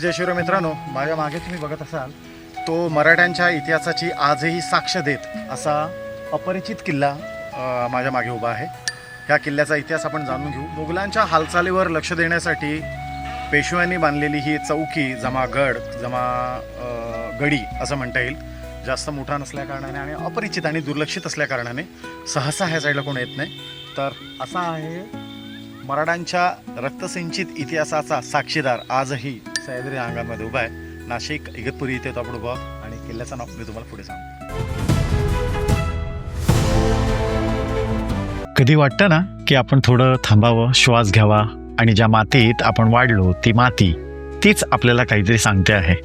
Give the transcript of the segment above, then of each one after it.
जय शिवराय मित्रांनो माझ्या मागे तुम्ही बघत असाल तो मराठ्यांच्या इतिहासाची आजही साक्ष देत असा अपरिचित किल्ला माझ्या मागे उभा आहे. ह्या किल्ल्याचा इतिहास आपण जाणून घेऊ. मुघलांच्या हालचालीवर लक्ष देण्यासाठी पेशव्यांनी बांधलेली ही चौकी जमा गड जमा गडी असं म्हणता येईल. जास्त मोठा नसल्या कारणाने आणि अपरिचित आणि दुर्लक्षित असल्या कारणाने सहसा ह्या साईडला कोण येत नाही. तर असा आहे मराठ्यांच्या रक्तसिंचित इतिहासाचा साक्षीदार आजही सह्याद्री अंगामध्ये उभा आहे. नाशिक इगतपुरी इथे तो आपण उभा. आणि किल्ल्याचं नाव मी तुम्हाला पुढे सांगतो. कधी वाटतं ना की आपण थोडं थांबावं श्वास घ्यावा आणि ज्या मातीत आपण वाढलो ती माती तीच आपल्याला काहीतरी सांगते आहे.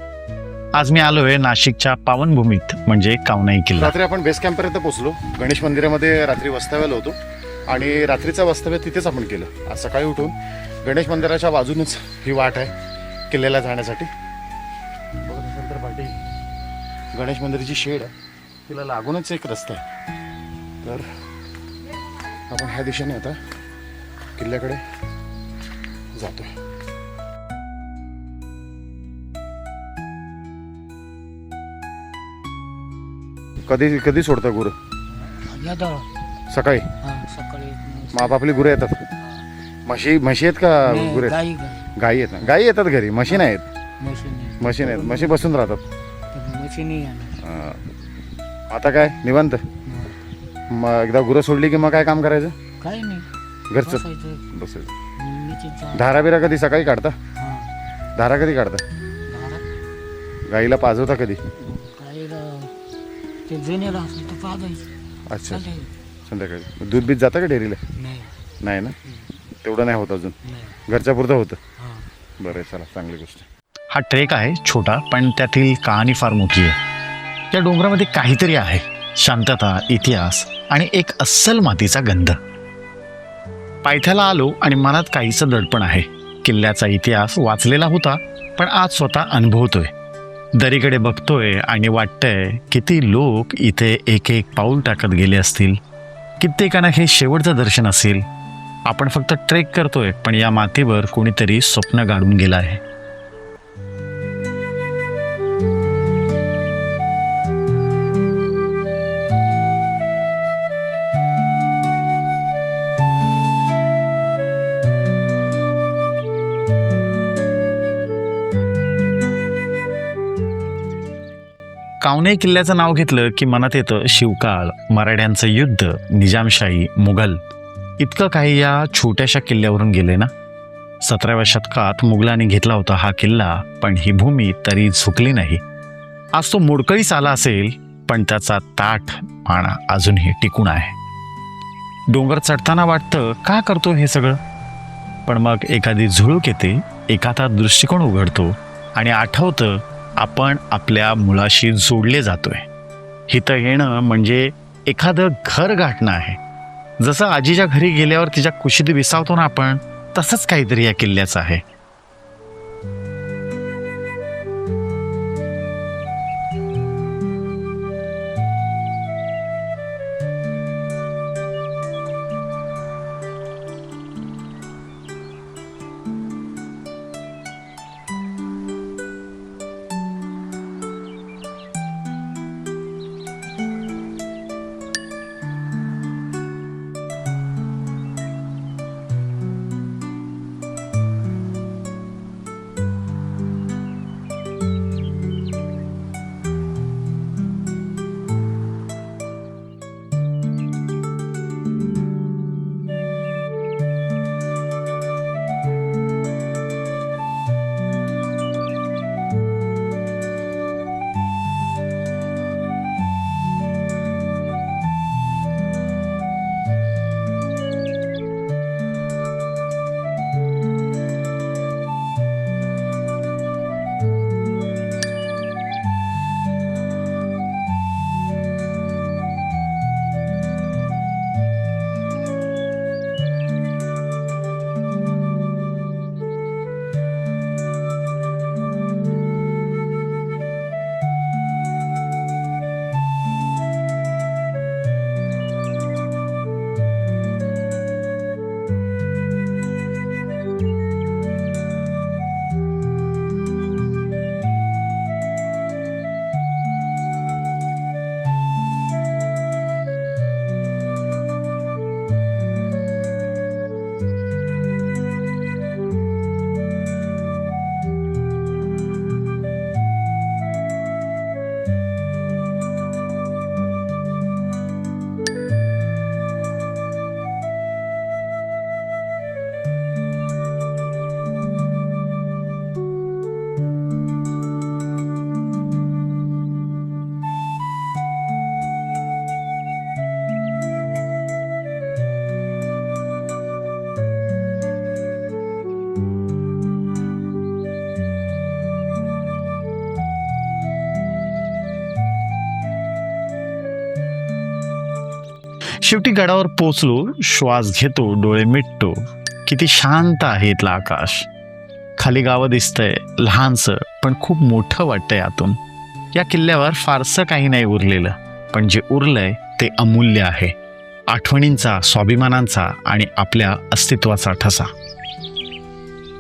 आज मी आलोय नाशिकच्या पावनभूमीत म्हणजे कावनाई किल्ला. रात्री आपण बेस कॅम्पपर्यंत पोहोचलो. गणेश मंदिरामध्ये रात्री वास्तव्याला होतो. आणि रात्रीचं वास्तव्य तिथेच आपण केलं. आज सकाळी उठून गणेश मंदिराच्या बाजूनच ही वाट आहे. किल्ल्याला जाण्यासाठी. बघत असाल तर पाठी गणेश मंदिराची शेड आहे. तिला लागूनच एक रस्ता आहे. तर आपण ह्या दिशेने आता किल्ल्याकडे जातोय. कधी कधी सोडता गुरु? सकाळी? हा सकाळी. मग आपापली गुरं येतात. म्हशी म्हशी आहेत का गुरे गाई. आहेत ना गाई येतात घरी म्हशी नाही. आहेत. मशीन नाहीत म्हशी बसून राहतात. मशीन अं, आता काय? निवांत? मग एकदा गुरं सोडली की मग काय काम करायचं? काही नाही. घरचं? बसायचं. बसायचं. निश्चित धारा बिरा कधी? सकाळी काढता? हा. धारा कधी काढता? दारात गाईला पाजवता कधी? गाईला ते जुन्याला असेल तर पाजायचं. अच्छा. चालेल संध्याकाळी. दूध बीत जातं का डेअरीला? नाही. नाही ना? तेवढं नाही होत अजून. नाही. घरच्या पुरतं होतं. बरं चला चांगली गोष्ट. हा ट्रेक आहे छोटा पण त्यातील कहाणी फार मोठी आहे. या डोंगरामध्ये काहीतरी आहे. शांतता इतिहास आणि एक अस्सल मातीचा गंध. पायथ्याला आलो आणि मनात काहीसं दडपण आहे. किल्ल्याचा इतिहास वाचलेला होता पण आज स्वतः अनुभवतोय. दरीकडे बघतोय आणि वाटतंय किती लोक इथे एक एक पाऊल टाकत गेले असतील. कित्येकांना हे शेवटचं दर्शन असेल. आपण फक्त ट्रेक करतोय पण या मातीवर कोणीतरी स्वप्न गाडून गेलं आहे. कावने किल्ल्याचं नाव घेतलं की मनात येतं शिवकाळ मराठ्यांचं युद्ध निजामशाही मुघल. इतकं काही या छोट्याशा किल्ल्यावरून गेले ना? सतराव्या शतकात मुघलांनी घेतला होता हा किल्ला पण ही भूमी तरी झुकली नाही. आज तो मोडकळीच आला असेल पण त्याचा ताठ पाणा अजूनही टिकून आहे. डोंगर चढताना वाटतं का करतो हे सगळं? पण मग एखादी झुळूक येते एखादा दृष्टिकोन उघडतो आणि आठवतं आपण आपल्या मुलाशी जोडले जातोय. हिथं येणं म्हणजे एखादं घर गाठणं आहे. जसं आजीच्या घरी गेल्यावर तिच्या कुशीत विसावतो ना आपण तसंच काहीतरी या किल्ल्याचं आहे. शेवटी गडावर पोचलो श्वास घेतो डोळे मिटतो. किती शांत आहे इथलं आकाश. खाली गावं दिसतंय लहानसं पण खूप मोठं वाटतंय आतून. या किल्ल्यावर फारसं काही नाही उरलेलं पण जे उरलंय ते अमूल्य आहे. आठवणींचा स्वाभिमानांचा आणि आपल्या अस्तित्वाचा ठसा.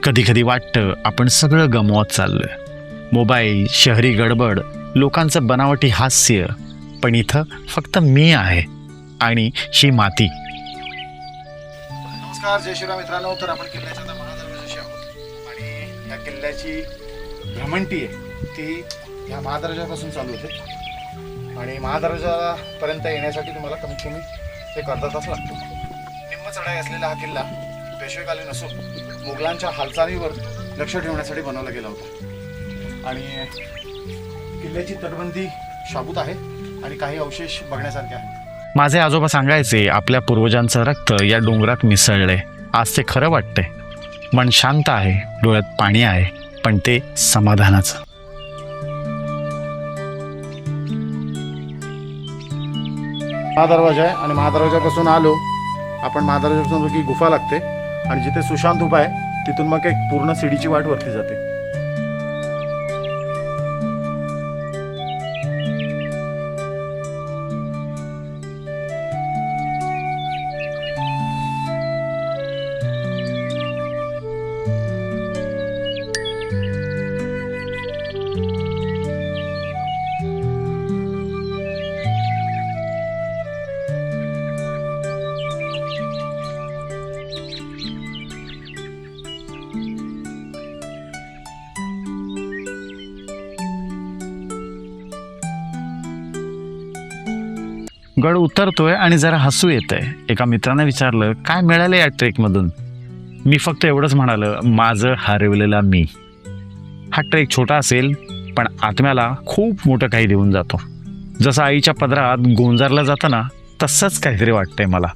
कधी कधी वाटतं आपण सगळं गमवत चाललोय. मोबाईल शहरी गडबड लोकांचं बनावटी हास्य पण इथं फक्त मी आहे. आणि ही माती. नमस्कार जय श्रीराम मित्रांनो. तर आपण किल्ल्याच्या आता महादरवाजाशी आहोत. आणि या किल्ल्याची भ्रमंती आहे ती ह्या महादरवाजापासून चालू होते. आणि महादरवाजापर्यंत येण्यासाठी तुम्हाला कमीत कमी एक अर्धा तास लागतो. निम्म चढाई असलेला हा किल्ला पेशवेकालीन असून मुघलांच्या हालचालीवर लक्ष ठेवण्यासाठी बनवला गेला होता. आणि किल्ल्याची तटबंदी शाबूत आहे आणि काही अवशेष बघण्यासारखे आहेत. माझे आजोबा सांगायचे आपल्या पूर्वजांचं रक्त या डोंगरात मिसळले. आज ते खरं वाटतंय. मन शांत आहे डोळ्यात पाणी आहे पण ते समाधानाचं. महादरवाजा आहे आणि महादरवाजापासून आलो. आपण महादरवाजापासून की गुफा लागते आणि जिथे सुशांत उभा आहे तिथून मग एक पूर्ण सिडीची वाट वरती जाते. गड उतरतोय आणि जरा हसू येतंय. एका मित्राने विचारलं काय मिळालं या ट्रेकमधून? मी फक्त एवढंच म्हणालं माझं हरवलेला मी. हा ट्रेक छोटा असेल पण आत्म्याला खूप मोठं काही देऊन जातो. जसं आईच्या पदरात गोंजारला जाताना तसंच काहीतरी वाटतंय मला.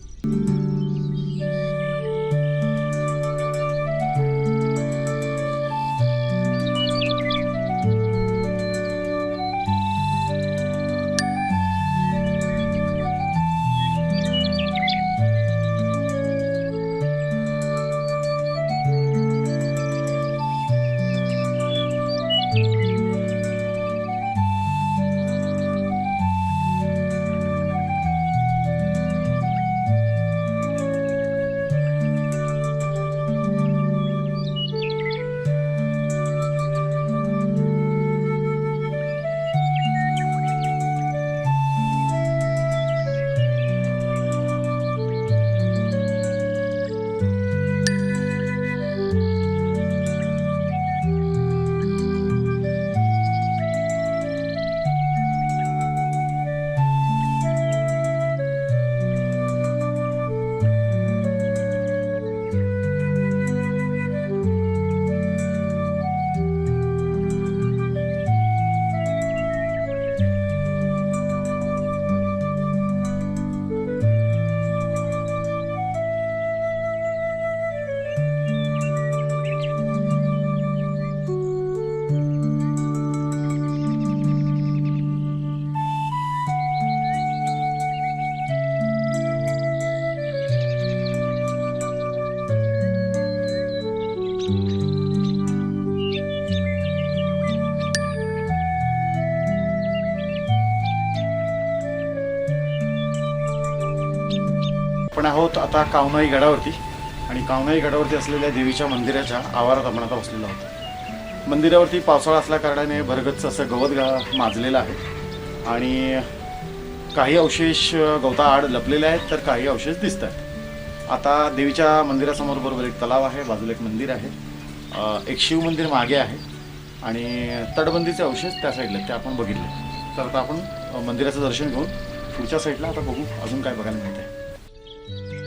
आहोत. आता कावनाई गडावरती. आणि कावनाई गडावरती असलेल्या देवीच्या मंदिराच्या आवारात आपण आता बसलेलो आहोत. मंदिरावरती पावसाळा असल्या कारणाने भरगच्च असं गवत गा माजलेलं आहे. आणि काही अवशेष गवता आड लपलेले आहेत तर काही अवशेष दिसत आहेत. आता देवीच्या मंदिरासमोर बरोबर एक तलाव आहे बाजूला एक मंदिर आहे. एक शिव मंदिर मागे आहे. आणि तटबंदीचे अवशेष त्या साईडला ते आपण बघितले. तर आता आपण मंदिराचं दर्शन घेऊन पुढच्या साईडला आता बघू अजून काय बघायला मिळतं आहे Thank you.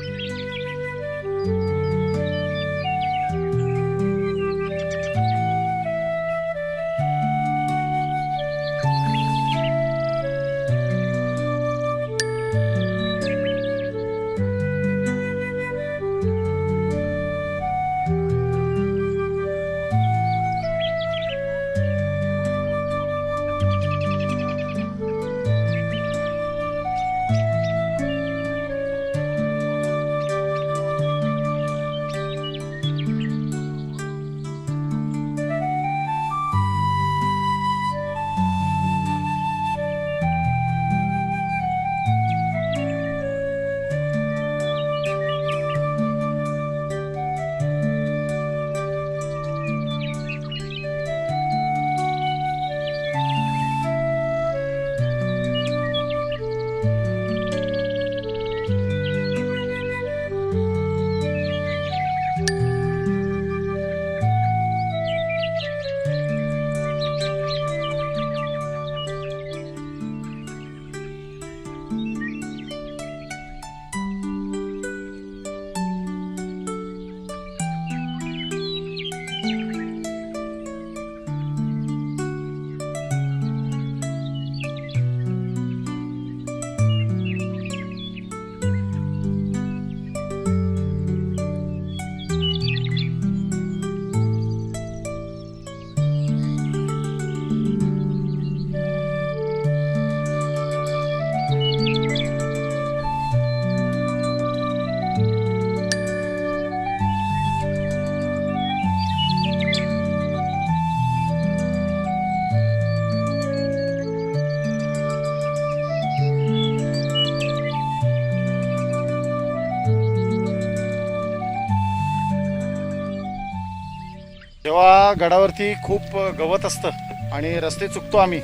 जेव्हा गडावरती खूप गवत असतं आणि रस्ते चुकतो आम्ही.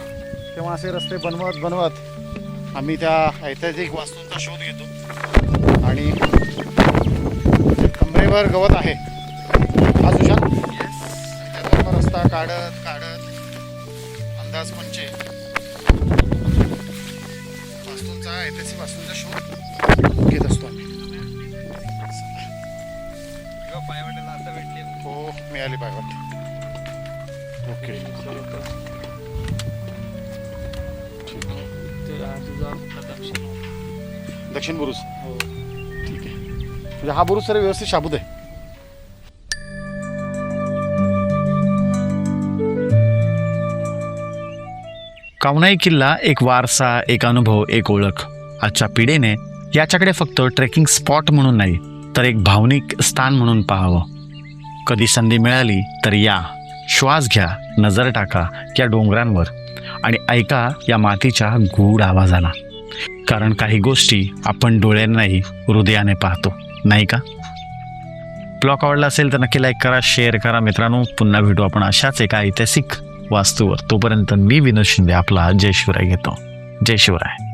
तेव्हा असे रस्ते बनवत बनवत आम्ही त्या ऐतिहासिक वास्तूंचा शोध घेतो. आणि कमरेवर गवत आहे. हा सुशांत. रस्ता काढत काढत अंदाज पंचे वास्तूंचा ऐतिहासिक वास्तूंचा शोध घेत असतो आम्ही. हो मिळाली पाहिजे ओके दक्षिण बुरुज ठीक आहे म्हणजे हा बुरुज सर व्यवस्थित शाबूत आहे कावनाई किल्ला एक वारसा एक अनुभव एक ओळख. आजच्या पिढीने याच्याकडे फक्त ट्रेकिंग स्पॉट म्हणून नाही तर एक भावनिक स्थान म्हणून पाहावं. कधी संधी मिळाली तर या. श्वास घ्या नजर टाका या डोंगरांवर आणि ऐका या मातीच्या गूढ आवाजाला. कारण काही गोष्टी आपण डोळ्यांनाही हृदयाने पाहतो. नाही का? ब्लॉग आवडला असेल तर नक्की लाईक करा शेअर करा. मित्रांनो पुन्हा भेटू आपण अशाच एका ऐतिहासिक वास्तूवर. तोपर्यंत मी विनोद शिंदे आपला जय शिवराय घेतो. जय शिवराय.